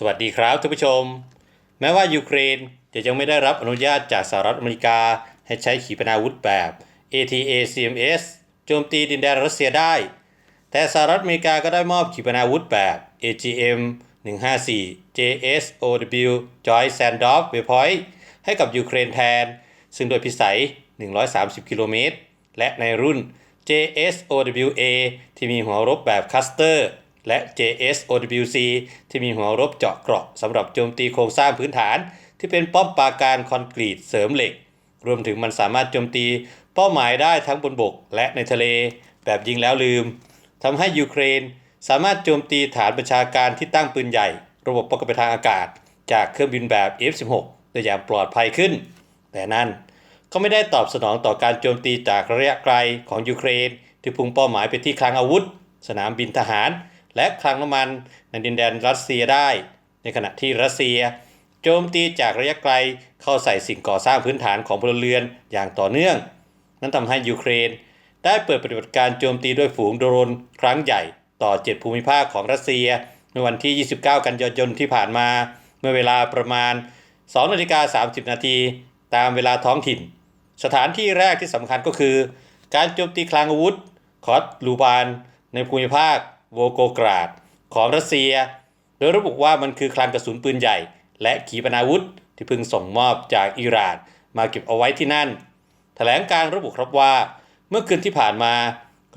สวัสดีครับท่านผู้ชม แม้ว่ายูเครนจะยังไม่ได้รับอนุญาตจากสหรัฐอเมริกา ให้ใช้ขีปนาวุธแบบ ATACMS โจมตีดินแดนรัสเซียได้ แต่สหรัฐอเมริกาก็ได้มอบขีปนาวุธแบบ AGM 154 JSOW Joint Standoff Waypoint ให้กับยูเครนแทน ซึ่งโดยพิสัย 130 กิโลเมตร และในรุ่น JSOWA ที่มีหัวรบแบบคัสเตอร์ และ JSOWC ที่มีหัวรบเจาะเกราะสำหรับโจมตีโครงสร้างพื้นฐาน ที่เป็นป้อมปราการคอนกรีตเสริมเหล็ก รวมถึงมันสามารถโจมตีเป้าหมายได้ทั้งบนบกและในทะเล แบบยิงแล้วลืมทำให้ยูเครนสามารถโจมตีฐานประชาการที่ตั้งปืนใหญ่ ระบบป้องกันทางอากาศ จากเครื่องบินแบบ F-16 ได้อย่างปลอดภัยขึ้น แต่นั่นก็ไม่ได้ตอบสนองต่อการโจมตีจากระยะไกลของยูเครน ที่พุ่งเป้าหมายไปที่คลังอาวุธ สนามบินทหาร และคลังน้ำมันในดินแดนรัสเซียได้ ในขณะที่รัสเซีย โจมตีจากระยะไกลเข้าใส่สิ่งก่อสร้างพื้นฐานของพลเรือนอย่างต่อเนื่อง นั่นทำให้ยูเครน ได้เปิดปฏิบัติการโจมตีด้วยฝูงโดรนครั้งใหญ่ต่อ 7 ภูมิภาคของรัสเซียในวันที่ 29 กันยายนที่ผ่านมา เมื่อเวลาประมาณ2นาฬิกา30 นาทีตามเวลาท้องถิ่น สถานที่แรกที่สำคัญก็คือ การโจมตีคลังอาวุธคอสลูบานในภูมิภาค โวโกกราด ของรัสเซีย โดยระบุว่ามันคือคลังกระสุนปืนใหญ่ และขีปนาวุธที่เพิ่งส่งมอบจากอิหร่านมาเก็บเอาไว้ที่นั่น แถลงการระบุครับว่า เมื่อคืนที่ผ่านมา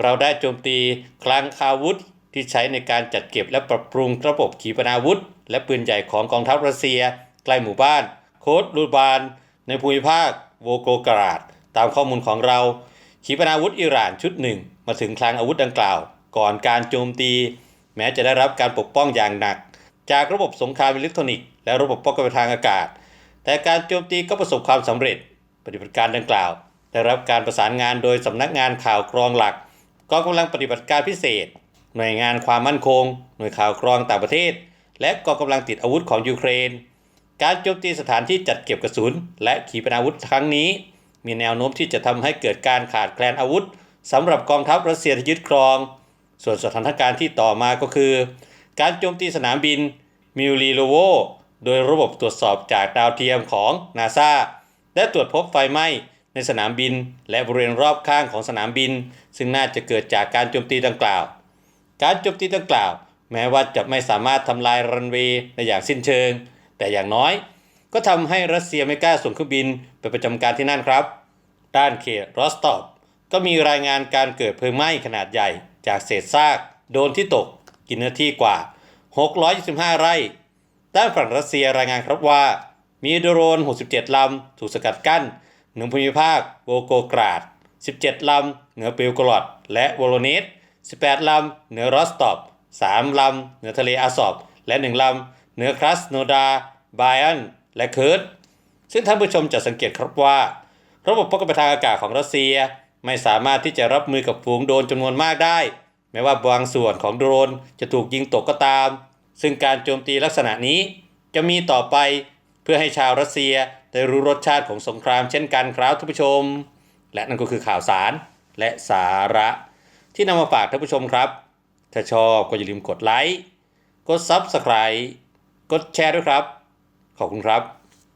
เราได้โจมตีคลังอาวุธที่ใช้ในการจัดเก็บและปรับปรุงระบบขีปนาวุธ และปืนใหญ่ของกองทัพรัสเซีย ใกล้หมู่บ้าน โคดลูบาน ในภูมิภาคโวโกกราด ตามข้อมูลของเรา ขีปนาวุธอิหร่านชุดหนึ่ง มาถึงคลังอาวุธดังกล่าว ก่อนการโจมตี แม้จะได้รับการปกป้องอย่างหนัก จากระบบสงครามอิเล็กทรอนิกส์และระบบป้องกันทางอากาศ แต่การโจมตีก็ประสบความสำเร็จ ปฏิบัติการดังกล่าว ได้รับการประสานงานโดยสำนักงานข่าวกรองหลักกองกำลังปฏิบัติการพิเศษ หน่วยงานความมั่นคง หน่วยข่าวกรองต่างประเทศ และกองกำลังติดอาวุธของยูเครน การโจมตีสถานที่จัดเก็บกระสุน และขีปนาวุธครั้งนี้ มีแนวโน้มที่จะทำให้เกิดการขาดแคลนอาวุธสำหรับกองทัพรัสเซียที่ยึดครอง ส่วนสถานการณ์ที่ต่อมาก็คือ การโจมตีสนามบินมิลลีโลโวโดยระบบตรวจสอบจากดาวเทียมของนาซาและตรวจพบไฟไหม้ในสนามบินและบริเวณรอบข้างของสนามบิน ซึ่งน่าจะเกิดจากการโจมตีดังกล่าว การโจมตีดังกล่าว แม้ว่าจะไม่สามารถทำลายรันเวย์ในอย่างสิ้นเชิง แต่อย่างน้อย ก็ทำให้รัสเซียไม่กล้าส่งเครื่องบินไปประจำการที่นั่นครับ ด้านเขตรอสตอฟก็มีรายงานการเกิดเพลิงไหม้ขนาดใหญ่ จากเศษซากโดนที่ตกกินเนื้อที่กว่า 625 ไร่ ด้านฝั่งรัสเซียรายงานครับว่า มีโดรน 67 ลำ ถูกสกัดกั้นเหนือภูมิภาคโวโกกราด 17 ลำ เหนือเปลกรอด และโวโลเนส18 ลำ เหนือรอสตอฟ3ลำ เหนือทะเลอาซอบ และ 1 ลำ เหนือครัสโนดาไบอัน และเคิร์ดซึ่งท่านผู้ชมจะสังเกตครับว่า ระบบป้องกันทางอากาศของรัสเซีย ไม่สามารถที่จะรับมือกับฝูงโดรนจำนวนมากได้ แม้ว่าบางส่วนของโดรนจะถูกยิงตกก็ตาม ซึ่งการโจมตีลักษณะนี้ จะมีต่อไปเพื่อให้ชาวรัสเซียได้รู้รสชาติของสงครามเช่นกันครับท่านผู้ชม และนั่นก็คือข่าวสารและสาระ ที่นำมาฝากท่านผู้ชมครับ ถ้าชอบก็อย่าลืมกดไลค์ กด Subscribe กดแชร์ด้วยครับ ขอบคุณครับ